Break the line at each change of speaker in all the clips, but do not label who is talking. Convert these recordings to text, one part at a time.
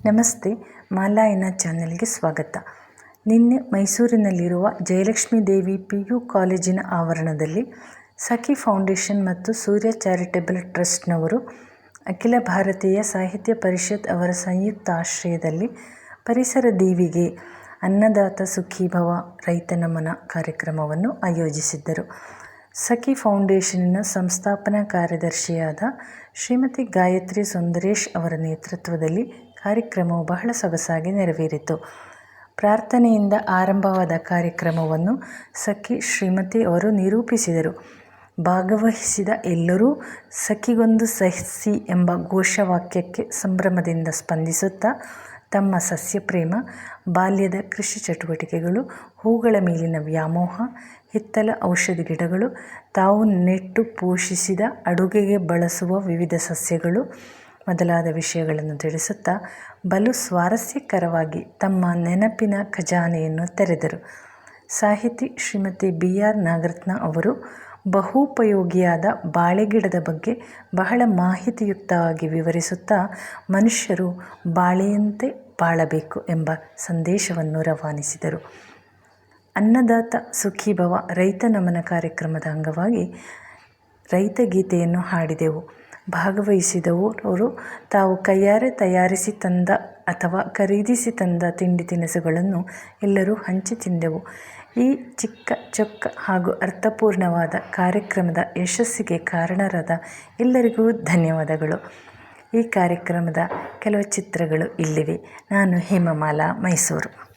ನಮಸ್ತೆ, ಮಾಲಾಯನ ಚಾನೆಲ್ಗೆ ಸ್ವಾಗತ. ನಿನ್ನೆ ಮೈಸೂರಿನಲ್ಲಿರುವ ಜಯಲಕ್ಷ್ಮೀ ದೇವಿ ಪಿ ಯು ಕಾಲೇಜಿನ ಆವರಣದಲ್ಲಿ ಸಖಿ ಫೌಂಡೇಶನ್ ಮತ್ತು ಸೂರ್ಯ ಚಾರಿಟೇಬಲ್ ಟ್ರಸ್ಟ್ನವರು ಅಖಿಲ ಭಾರತೀಯ ಸಾಹಿತ್ಯ ಪರಿಷತ್ ಅವರ ಸಂಯುಕ್ತ ಆಶ್ರಯದಲ್ಲಿ ಪರಿಸರ ದೇವಿಗೆ ಅನ್ನದಾತ ಸುಖೀಭವ ರೈತ ನಮನ ಕಾರ್ಯಕ್ರಮವನ್ನು ಆಯೋಜಿಸಿದ್ದರು. ಸಖಿ ಫೌಂಡೇಶನ್ನ ಸಂಸ್ಥಾಪನಾ ಕಾರ್ಯದರ್ಶಿಯಾದ ಶ್ರೀಮತಿ ಗಾಯತ್ರಿ ಸುಂದರೇಶ್ ಅವರ ನೇತೃತ್ವದಲ್ಲಿ ಕಾರ್ಯಕ್ರಮವು ಬಹಳ ಸೊಗಸಾಗಿ ನೆರವೇರಿತು. ಪ್ರಾರ್ಥನೆಯಿಂದ ಆರಂಭವಾದ ಕಾರ್ಯಕ್ರಮವನ್ನು ಸಖಿ ಶ್ರೀಮತಿ ಅವರು ನಿರೂಪಿಸಿದರು. ಭಾಗವಹಿಸಿದ ಎಲ್ಲರೂ ಸಖಿಗೊಂದು ಸಹಿಸಿ ಎಂಬ ಘೋಷವಾಕ್ಯಕ್ಕೆ ಸಂಭ್ರಮದಿಂದ ಸ್ಪಂದಿಸುತ್ತಾ ತಮ್ಮ ಸಸ್ಯ ಪ್ರೇಮ ಬಾಲ್ಯದ ಕೃಷಿ ಚಟುವಟಿಕೆಗಳು, ಹೂಗಳ ಮೇಲಿನ ವ್ಯಾಮೋಹ, ಹಿತ್ತಲ ಔಷಧಿ ಗಿಡಗಳು, ತಾವು ನೆಟ್ಟು ಪೋಷಿಸಿದ ಅಡುಗೆಗೆ ಬಳಸುವ ವಿವಿಧ ಸಸ್ಯಗಳು ಮೊದಲಾದ ವಿಷಯಗಳನ್ನು ತಿಳಿಸುತ್ತಾ ಬಲು ಸ್ವಾರಸ್ಯಕರವಾಗಿ ತಮ್ಮ ನೆನಪಿನ ಖಜಾನೆಯನ್ನು ತೆರೆದರು. ಸಾಹಿತಿ ಶ್ರೀಮತಿ ಬಿ ಆರ್ ನಾಗರತ್ನ ಅವರು ಬಹುಪಯೋಗಿಯಾದ ಬಾಳೆಗಿಡದ ಬಗ್ಗೆ ಬಹಳ ಮಾಹಿತಿಯುಕ್ತವಾಗಿ ವಿವರಿಸುತ್ತಾ ಮನುಷ್ಯರು ಬಾಳೆಯಂತೆ ಬಾಳಬೇಕು ಎಂಬ ಸಂದೇಶವನ್ನು ರವಾನಿಸಿದರು. ಅನ್ನದಾತ ಸುಖೀಭವ ರೈತ ನಮನ ಕಾರ್ಯಕ್ರಮದ ಅಂಗವಾಗಿ ರೈತ ಗೀತೆಯನ್ನು ಹಾಡಿದೆವು. ಭಾಗವಹಿಸಿದವರು ತಾವು ಕೈಯಾರೆ ತಯಾರಿಸಿ ತಂದ ಅಥವಾ ಖರೀದಿಸಿ ತಂದ ತಿಂಡಿ ತಿನಿಸುಗಳನ್ನು ಎಲ್ಲರೂ ಹಂಚಿ ತಿಂದೆವು. ಈ ಚಿಕ್ಕ ಚೊಕ್ಕ ಹಾಗೂ ಅರ್ಥಪೂರ್ಣವಾದ ಕಾರ್ಯಕ್ರಮದ ಯಶಸ್ಸಿಗೆ ಕಾರಣರಾದ ಎಲ್ಲರಿಗೂ ಧನ್ಯವಾದಗಳು. ಈ ಕಾರ್ಯಕ್ರಮದ ಕೆಲವು ಚಿತ್ರಗಳು ಇಲ್ಲಿವೆ. ನಾನು ಹೇಮಮಾಲಾ ಮೈಸೂರು.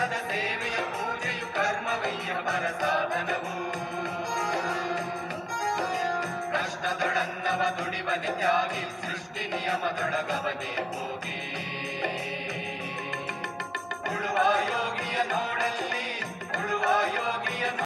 ಭಗವಂತನ ಸೇವೆಯ ಪೂಜೆಯು ಕರ್ಮವಯ್ಯ ಪರ ಸಾಧನವು ಕಷ್ಟದೊಡನ್ನವ ದುಡಿವನೆ ತ್ಯಾಗಿ ಸೃಷ್ಟಿ ನಿಯಮದೊಡಗವನೆ ಹೋಗಿ ಉಳುವ ಯೋಗಿಯ ನೋಡ